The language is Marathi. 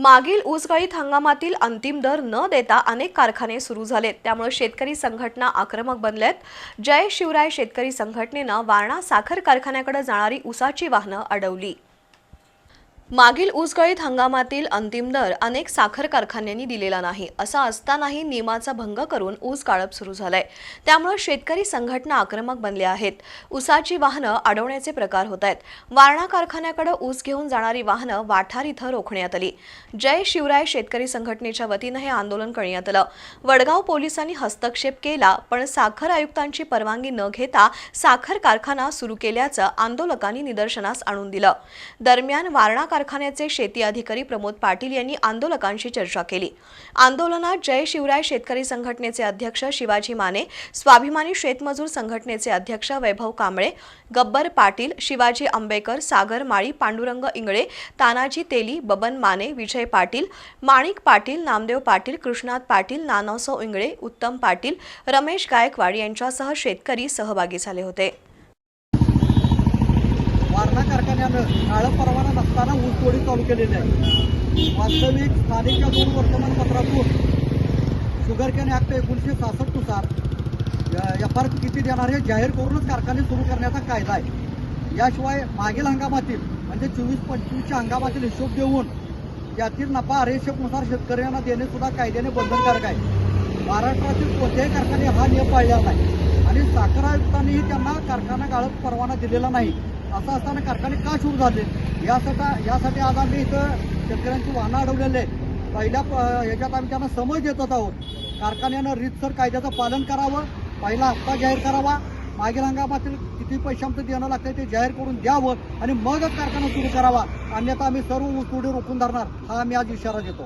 मागील ऊसगाळीत हंगामातील अंतिम दर न देता अनेक कारखाने सुरू झालेत. त्यामुळे शेतकरी संघटना आक्रमक बनल्यात. जय शिवराय शेतकरी संघटनेनं वारणा साखर कारखान्याकडे जाणारी ऊसाची वाहनं अडवली. मागील ऊसगळीत हंगामातील अंतिम दर अनेक साखर कारखान्यांनी दिलेला नाही असा असतानाही नियमाचा भंग करून ऊस काळप सुरू झालाय. त्यामुळे शेतकरी संघटना आक्रमक बनल्या आहेत. ऊसाची वाहनं अडवण्याचे प्रकार होत आहेत. वारणा कारखान्याकडे ऊस घेऊन जाणारी वाहनं वाठार इथं रोखण्यात आली. जय शिवराय शेतकरी संघटनेच्या वतीनं हे आंदोलन करण्यात आलं. वडगाव पोलिसांनी हस्तक्षेप केला पण साखर आयुक्तांची परवानगी न घेता साखर कारखाना सुरू केल्याचं आंदोलकांनी निदर्शनास आणून दिलं. दरम्यान वारणा कारखान्याचे शेती अधिकारी प्रमोद पाटील यांनी आंदोलकांशी चर्चा केली. आंदोलनात जय शिवराय शेतकरी संघटनेचे अध्यक्ष शिवाजी माने स्वाभिमानी शेतमजूर संघटनेचे अध्यक्ष वैभव कांबळे गब्बर पाटील शिवाजी आंबेकर सागर माळी पांडुरंग इंगळे तानाजी तेली बबन माने विजय पाटील माणिक पाटील नामदेव पाटील कृष्णात पाटील नानासो इंगळे उत्तम पाटील रमेश गायकवाड यांच्यासह शेतकरी सहभागी झाले होते. वारणा कारखान्यानं आळं परवाना नसताना ऊसतोडी चालू केलेली आहे. वास्तविक स्थानिकच्या दोन वर्तमानपत्रातून शुगर कॅन ॲक्ट एकोणीसशे सहासष्टनुसार एफ आर पी किती देणार हे जाहीर करूनच कारखाने सुरू करण्याचा कायदा आहे. याशिवाय मागील हंगामातील म्हणजे चोवीस पंचवीसच्या हंगामातील हिशोब देऊन यातील नफा आरक्षकनुसार शेतकऱ्यांना देणे सुद्धा कायद्याने बंधनकारक आहे. महाराष्ट्रातील कोणत्याही कारखाने हा नियम पाळलेला नाही. आणि साखर आयुक्तांनीही त्यांना कारखाना गाळप परवाना दिलेला नाही. असं असताना कारखाने का सुरू झाले? यासाठी यासाठी आज आम्ही इथं शेतकऱ्यांची वाहनं अडवलेले आहेत. पहिल्या प- आम्ही त्यांना समज देतच आहोत. कारखान्यानं रीतसर कायद्याचं पालन करावं पहिला हप्ता जाहीर करावा. मागील हंगामातील किती पैसे आमचं देणं लागतं ते जाहीर करून द्यावं आणि मगच कारखाना सुरू करावा. अन्यथा आम्ही सर्व ऊसतोडी रोखून धरणार हा आम्ही आज इशारा देतो.